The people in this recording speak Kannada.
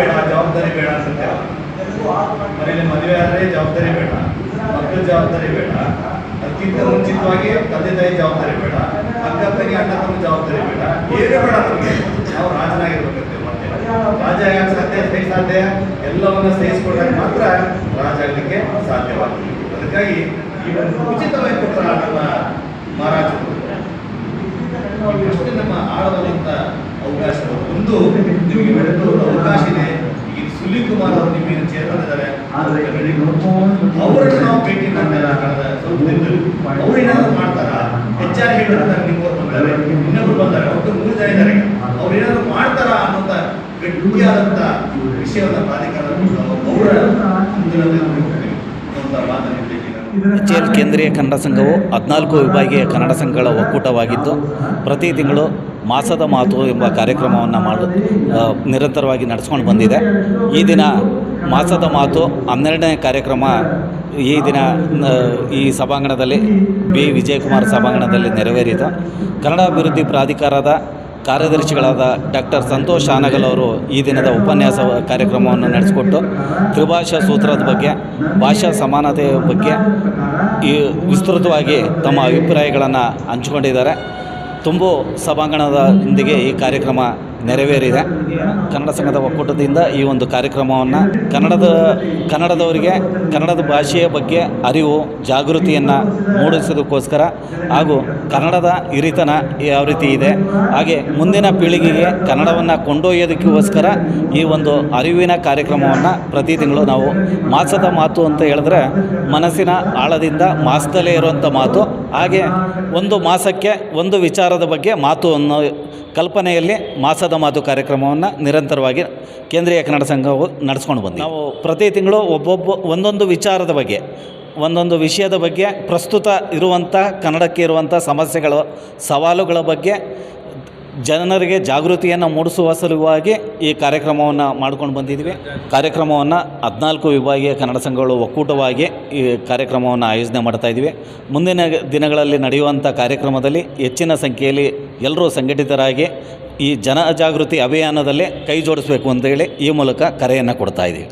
ಬೇಡ ಜವಾಬ್ದಾರಿ ಬೇಡ ಅನ್ಸುತ್ತೆ. ಮನೇಲಿ ಮದುವೆ ಆದರೆ ಜವಾಬ್ದಾರಿ ಬೇಡ ಮಕ್ಕಳ ಜವಾಬ್ದಾರಿ ಬೇಡ ಅದಕ್ಕಿಂತ ಮುಂಚಿತವಾಗಿ ತಂದೆ ತಾಯಿ ಜವಾಬ್ದಾರಿ ಬೇಡ ಅಕ್ಕ ತಂಗಿ ಅಣ್ಣ ತಮ್ಮ ಜವಾಬ್ದಾರಿ ಬೇಡ ಏನೇ ಬೇಡ ನಮಗೆ. ನಾವು ರಾಜನಾಗಿರ್ಬೇಕಂತೆ ಮತ್ತೆ. ರಾಜ ಆಗಕ್ಕೆ ಸಾಧ್ಯ ಸಹಿ ಸಾಧ್ಯ? ಎಲ್ಲವನ್ನ ಸೇರಿಸ್ಕೊಂಡಾಗ ಮಾತ್ರ ರಾಜ ಆಗಲಿಕ್ಕೆ ಸಾಧ್ಯವಾಗ್ತದೆ. ಅದಕ್ಕಾಗಿ ಈ ಉಚಿತವಾಗಿ ಕೊಟ್ಟರ ನಮ್ಮ ಮಹಾರಾಜರು. ಎಷ್ಟು ನಮ್ಮ ಆಳವಾದಂತ ಅವಕಾಶಗಳು ಒಂದು ನಿಮಗೆ ಒಂದು ಅವಕಾಶ ಇದೆ ಈಗ ಸುನೀಲ್ ಕುಮಾರ್ ಅವರು ನಿಮಗೆ ಚೇರ್ಮನ್ ಇದ್ದಾರೆ. ಅವರನ್ನು ನಾವು ಭೇಟಿ ಮಾಡ್ತಾರೆ. ಸ್ವಲ್ಪ ದಿನದಲ್ಲಿ ಅವ್ರು ಏನಾದ್ರು ಮಾಡ್ತಾರಾ. ಹೆಚ್ಚಾಗಿ ಹೇಳಿದ್ರೆ ನಿಮ್ಮವ್ರು ಬಂದಾರೆ. ಇನ್ನೊಬ್ರು ಬಂದಾರೆ. ಒಟ್ಟು ಮೂರು ಜನ ಇದ್ದಾರೆ. ಅವ್ರು ಏನಾದ್ರು ಮಾಡ್ತಾರಾ ಅನ್ನೋಂಥ ಗಟ್ಟಿಯಾದಂಥ ವಿಷಯವನ್ನು ಪ್ರಾಧಿಕಾರ ಅವರ ಮುಂದಿನ ಮಾತನ್ನು ಎಚ್ ಎಲ್ ಕೇಂದ್ರೀಯ ಕನ್ನಡ ಸಂಘವು ಹದಿನಾಲ್ಕು ವಿಭಾಗೀಯ ಕನ್ನಡ ಸಂಘಗಳ ಒಕ್ಕೂಟವಾಗಿದ್ದು, ಪ್ರತಿ ತಿಂಗಳು ಮಾಸದ ಮಾತು ಎಂಬ ಕಾರ್ಯಕ್ರಮವನ್ನು ಮಾಡು ನಿರಂತರವಾಗಿ ನಡೆಸ್ಕೊಂಡು ಬಂದಿದೆ. ಈ ದಿನ ಮಾಸದ ಮಾತು ಹನ್ನೆರಡನೇ ಕಾರ್ಯಕ್ರಮ ಈ ದಿನ ಈ ಸಭಾಂಗಣದಲ್ಲಿ ಬಿ. ವಿಜಯಕುಮಾರ್ ಸಭಾಂಗಣದಲ್ಲಿ ನೆರವೇರಿತು. ಕನ್ನಡ ಅಭಿವೃದ್ಧಿ ಪ್ರಾಧಿಕಾರದ ಕಾರ್ಯದರ್ಶಿಗಳಾದ ಡಾಕ್ಟರ್ ಸಂತೋಷ್ ಆನಗಲ್ ಅವರು ಈ ದಿನದ ಉಪನ್ಯಾಸ ಕಾರ್ಯಕ್ರಮವನ್ನು ನಡೆಸಿಕೊಟ್ಟು ತ್ರಿಭಾಷಾ ಸೂತ್ರದ ಬಗ್ಗೆ, ಭಾಷಾ ಸಮಾನತೆಯ ಬಗ್ಗೆ ಈ ವಿಸ್ತೃತವಾಗಿ ತಮ್ಮ ಅಭಿಪ್ರಾಯಗಳನ್ನು ಹಂಚಿಕೊಂಡಿದ್ದಾರೆ. ತುಂಬು ಸಭಾಂಗಣದೊಂದಿಗೆ ಈ ಕಾರ್ಯಕ್ರಮ ನೆರವೇರಿದೆ. ಕನ್ನಡ ಸಂಘದ ಒಕ್ಕೂಟದಿಂದ ಈ ಒಂದು ಕಾರ್ಯಕ್ರಮವನ್ನು ಕನ್ನಡದ, ಕನ್ನಡದವರಿಗೆ, ಕನ್ನಡದ ಭಾಷೆಯ ಬಗ್ಗೆ ಅರಿವು, ಜಾಗೃತಿಯನ್ನು ಮೂಡಿಸೋದಕ್ಕೋಸ್ಕರ ಹಾಗೂ ಕನ್ನಡದ ಹಿರಿತನ ಯಾವ ರೀತಿ ಇದೆ, ಹಾಗೆ ಮುಂದಿನ ಪೀಳಿಗೆಗೆ ಕನ್ನಡವನ್ನು ಕೊಂಡೊಯ್ಯೋದಕ್ಕೋಸ್ಕರ ಈ ಒಂದು ಅರಿವಿನ ಕಾರ್ಯಕ್ರಮವನ್ನು ಪ್ರತಿ ತಿಂಗಳು ನಾವು ಮಾಸದ ಮಾತು ಅಂತ ಹೇಳಿದ್ರೆ ಮನಸ್ಸಿನ ಆಳದಿಂದ ಮಾಸದಲ್ಲೇ ಇರುವಂಥ ಮಾತು. ಹಾಗೆ ಒಂದು ಮಾಸಕ್ಕೆ ಒಂದು ವಿಚಾರದ ಬಗ್ಗೆ ಮಾತು ಅನ್ನೋ ಕಲ್ಪನೆಯಲ್ಲಿ ಮಾಸದ ಮಾತು ಕಾರ್ಯಕ್ರಮವನ್ನು ನಿರಂತರವಾಗಿ ಕೇಂದ್ರೀಯ ಕನ್ನಡ ಸಂಘವು ನಡೆಸ್ಕೊಂಡು ಬಂದಿದೆ. ನಾವು ಪ್ರತಿ ತಿಂಗಳು ಒಬ್ಬೊಬ್ಬ ಒಂದೊಂದು ವಿಚಾರದ ಬಗ್ಗೆ, ಒಂದೊಂದು ವಿಷಯದ ಬಗ್ಗೆ ಪ್ರಸ್ತುತ ಇರುವಂಥ ಕನ್ನಡಕ್ಕೆ ಇರುವಂಥ ಸಮಸ್ಯೆಗಳು, ಸವಾಲುಗಳ ಬಗ್ಗೆ ಜನರಿಗೆ ಜಾಗೃತಿಯನ್ನು ಮೂಡಿಸುವ ಸಲುವಾಗಿ ಈ ಕಾರ್ಯಕ್ರಮವನ್ನು ಮಾಡ್ಕೊಂಡು ಬಂದಿದ್ವಿ. ಕಾರ್ಯಕ್ರಮವನ್ನು ಹದಿನಾಲ್ಕು ವಿಭಾಗೀಯ ಕನ್ನಡ ಸಂಘಗಳು ಒಕ್ಕೂಟವಾಗಿ ಈ ಕಾರ್ಯಕ್ರಮವನ್ನು ಆಯೋಜನೆ ಮಾಡ್ತಾ ಇದ್ದೀವಿ ಮುಂದಿನ ದಿನಗಳಲ್ಲಿ ನಡೆಯುವಂಥ ಕಾರ್ಯಕ್ರಮದಲ್ಲಿ ಹೆಚ್ಚಿನ ಸಂಖ್ಯೆಯಲ್ಲಿ ಎಲ್ಲರೂ ಸಂಘಟಿತರಾಗಿ ಈ ಜನ ಜಾಗೃತಿ ಅಭಿಯಾನದಲ್ಲೇ ಕೈ ಜೋಡಿಸಬೇಕು ಅಂತೇಳಿ ಈ ಮೂಲಕ ಕರೆಯನ್ನು ಕೊಡ್ತಾ ಇದ್ದೀವಿ.